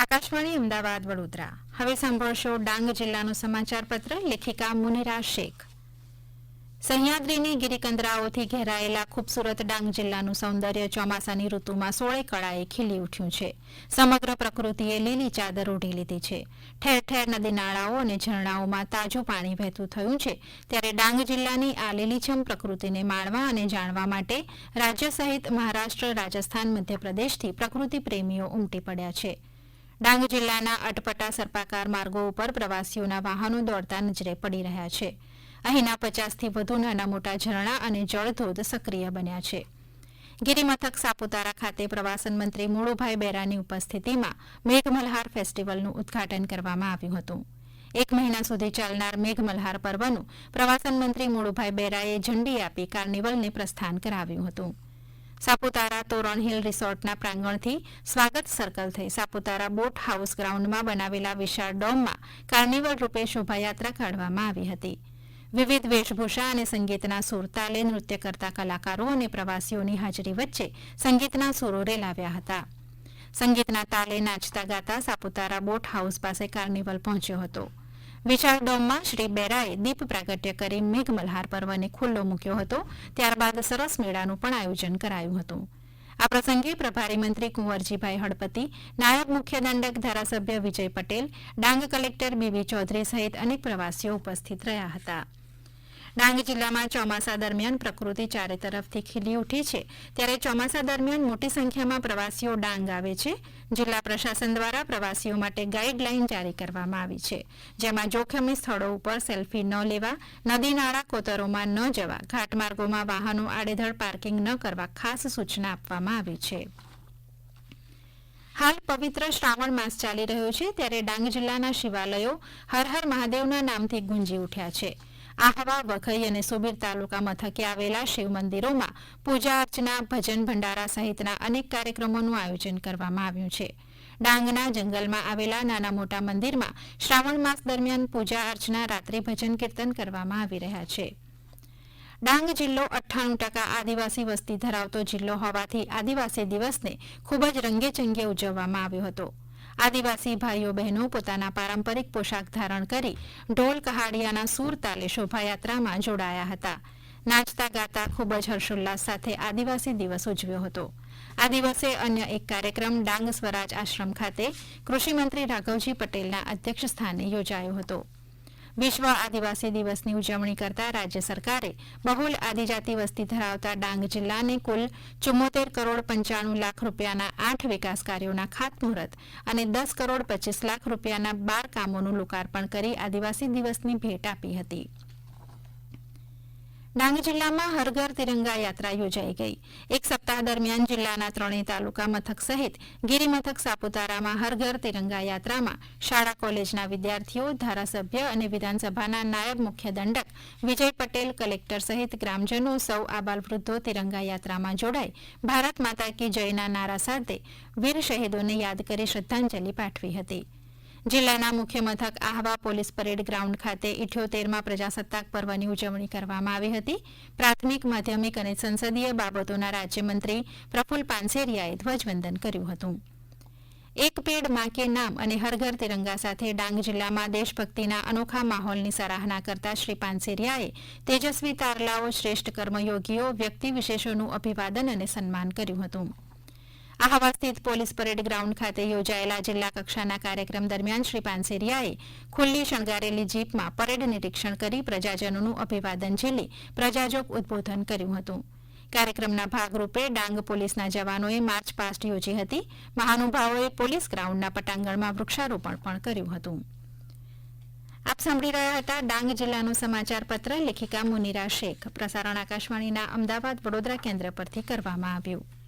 આકાશવાણી અમદાવાદ, વડોદરા. હવે સાંભળશો ડાંગ જિલ્લાનું સમાચાર પત્ર, લેખિકા મુનિરા શેખ. સહ્યાદ્રીની ગિરિકંદરાઓથી ઘેરાયેલા ખૂબસૂરત ડાંગ જિલ્લાનું સૌંદર્ય ચોમાસાની ઋતુમાં સોળે કળાએ ખીલી ઉઠ્યું છે. સમગ્ર પ્રકૃતિએ લીલી ચાદર ઓઢી લીધી છે. ઠેર ઠેર નદી નાળાઓ અને ઝરણાઓમાં તાજું પાણી વહેતું થયું છે. ત્યારે ડાંગ જિલ્લાની આ લીલીછમ પ્રકૃતિને માણવા અને જાણવા માટે રાજ્ય સહિત મહારાષ્ટ્ર, રાજસ્થાન, મધ્યપ્રદેશથી પ્રકૃતિ પ્રેમીઓ ઉમટી પડ્યા છે. ડાંગ જિલ્લાના અટપટા સર્પાકાર માર્ગો ઉપર પ્રવાસીઓના વાહનો દોડતા નજરે પડી રહ્યા છે. અહીંના પચાસથી વધુ નાના મોટા ઝરણા અને જળધોધ સક્રિય બન્યા છે. ગિરિમથક સાપુતારા ખાતે પ્રવાસન મંત્રી મોળુભાઈ બેરાની ઉપસ્થિતિમાં મેઘમલ્હાર ફેસ્ટિવલનું ઉદ્ઘાટન કરવામાં આવ્યું હતું. એક મહિના સુધી ચાલનાર મેઘમલ્હાર પર્વનું પ્રવાસન મંત્રી મોળુભાઈ બેરાએ ઝંડી આપી કાર્નિવલને પ્રસ્થાન કરાવ્યું હતું. સાપુતારા તોરણ હિલ રિસોર્ટના પ્રાંગણથી સ્વાગત સર્કલ થઈ. સાપુતારા બોટ હાઉસ ગ્રાઉન્ડમાં બનાવેલા વિશાળ ડોમમાં કાર્નિવલ રૂપે શોભાયાત્રા કાઢવામાં આવી હતી. વિવિધ વેશભૂષા અને સંગીતના સુર તાલે નૃત્ય કરતા કલાકારો અને પ્રવાસીઓની હાજરી વચ્ચે સંગીતના સુરો રેલાવ્યા હતા. સંગીતના તાલે નાચતા ગાતા સાપુતારા બોટ હાઉસ પાસે કાર્નિવલ પહોંચ્યો હતો. વિશાળ ડોમમાં શ્રી બેરાએ દીપ પ્રાગટ્ય કરી મેઘમલ્હાર પર્વને ખુલ્લો મૂક્યો હતો. ત્યારબાદ સરસ મેળાનું પણ આયોજન કરાયું હતું. આ પ્રસંગે પ્રભારી મંત્રી કુંવરજીભાઈ હળપતિ, નાયબ મુખ્ય દંડક ધારાસભ્ય વિજય પટેલ, ડાંગ કલેક્ટર બીબી ચૌધરી સહિત અનેક પ્રવાસીઓ ઉપસ્થિત રહ્યા હતા. ડાંગ જિલ્લામાં ચોમાસા દરમિયાન પ્રકૃતિ ચારે તરફથી ખીલી ઉઠી છે. ત્યારે ચોમાસા દરમિયાન મોટી સંખ્યામાં પ્રવાસીઓ ડાંગ આવે છે. જિલ્લા પ્રશાસન દ્વારા પ્રવાસીઓ માટે ગાઈડલાઈન જારી કરવામાં આવી છે. જેમાં જોખમી સ્થળો ઉપર સેલ્ફી ન લેવા, નદી નાળા કોતરોમાં ન જવા ઘાટમાર્ગોમાં વાહનો આડેધડ પાર્કિંગ ન કરવા ખાસ સૂચના આપવામાં આવી છે. હાલ પવિત્ર શ્રાવણ માસ ચાલી રહ્યો છે. ત્યારે ડાંગ જિલ્લાના શિવાલયો હર હર મહાદેવના નામથી ગુંજી ઉઠ્યા છે. આહવા વઘઈ અને સુબીર તાલુકા મથકે આવેલા શિવ મંદિરોમાં પૂજા અર્ચના, ભજન ભંડારા સહિતના અનેક કાર્યક્રમોનું આયોજન કરવામાં આવ્યું છે. ડાંગના જંગલમાં આવેલા નાના મોટા મંદિરમાં શ્રાવણ માસ દરમિયાન પૂજા અર્ચના, રાત્રે ભજન કીર્તન કરવામાં આવી રહ્યા છે. ડાંગ જિલ્લો અઠ્ઠાણું ટકા આદિવાસી વસ્તી ધરાવતો જિલ્લો હોવાથી આદિવાસી દિવસને ખૂબ જ રંગેચંગે ઉજવવામાં આવ્યો હતો. આદિવાસી ભાઈઓ બહેનો પોતાના પારંપરિક પોશાક ધારણ કરી ઢોલ, કહાડિયાના સૂર, તાલે શોભાયાત્રામાં જોડાયા હતા. નાચતા, ગાતા ખૂબ જ હર્ષોલ્લાસ સાથે આદિવાસી દિવસ ઉજવ્યો હતો. આ દિવસે અન્ય એક કાર્યક્રમ ડાંગ સ્વરાજ આશ્રમ ખાતે કૃષિમંત્રી રાઘવજી પટેલના અધ્યક્ષ સ્થાને યોજાયો હતો. વિશ્વ આદિવાસી દિવસની ઉજવણી કરતા રાજ્ય સરકારે બહુલ આદિજાતિ વસ્તી ધરાવતા ડાંગ જિલ્લાને કુલ ચુમ્મોતેર કરોડ પંચાણું લાખ રૂપિયાના આઠ વિકાસ કાર્યોના ખાતમુહૂર્ત અને દસ કરોડ પચીસ લાખ રૂપિયાના બાર કામોનું લોકાર્પણ કરી આદિવાસી દિવસની ભેટ આપી હતી. ડાંગ જિલ્લામાં હરઘર તિરંગા યાત્રા યોજાઈ ગઈ. એક સપ્તાહ દરમિયાન જિલ્લાના ત્રણેય તાલુકા મથક સહિત ગિરિમથક સાપુતારામાં હરઘર તિરંગા યાત્રામાં શાળા કોલેજના વિદ્યાર્થીઓ, ધારાસભ્ય અને વિધાનસભાના નાયબ મુખ્ય દંડક વિજય પટેલ, કલેક્ટર સહિત ગ્રામજનો સૌ આબાલ વૃદ્ધો તિરંગા યાત્રામાં જોડાઈ ભારત માતા કી જયના નારા સાથે વીર શહીદોને યાદ કરી શ્રદ્ધાંજલિ પાઠવી હતી. જિલ્લાના મુખ્ય મથક આહવા પોલીસ પરેડ ગ્રાઉન્ડ ખાતે ઇઠ્યોતેરમાં પ્રજાસત્તાક પર્વની ઉજવણી કરવામાં આવી હતી. પ્રાથમિક, માધ્યમિક અને સંસદીય બાબતોના રાજ્યમંત્રી પ્રફુલ પાનસેરિયાએ ધ્વજવંદન કર્યું હતું. એક પેડમાં કે નામ અને હર ઘર તિરંગા સાથે ડાંગ જિલ્લામાં દેશભક્તિના અનોખા માહોલની સરાહના કરતા શ્રી પાનસેરિયાએ તેજસ્વી તારલાઓ, શ્રેષ્ઠ કર્મયોગીઓ, વ્યક્તિ વિશેષોનું અભિવાદન અને સન્માન કર્યું હતું. આહવા સ્થિત પોલીસ પરેડ ગ્રાઉન્ડ ખાતે યોજાયેલા જિલ્લા કક્ષાના કાર્યક્રમ દરમિયાન શ્રી પાનસેરિયાએ ખુલ્લી શણગારેલી જીપમાં પરેડ નિરીક્ષણ કરી પ્રજાજનોનું અભિવાદન ઝીલી પ્રજાજોગ ઉદબોધન કર્યું હતું. કાર્યક્રમના ભાગરૂપે ડાંગ પોલીસના જવાનોએ માર્ચ પાસ્ટ યોજી હતી. મહાનુભાવોએ પોલીસ ગ્રાઉન્ડના પટાંગણમાં વૃક્ષારોપણ પણ કર્યું હતું. આપ સાંભળી રહ્યા હતા ડાંગ જિલ્લાનું સમાચાર પત્ર લેખિકા મુનિરા શેખ. પ્રસારણ આકાશવાણીના અમદાવાદ વડોદરા કેન્દ્ર પરથી કરવામાં આવ્યું.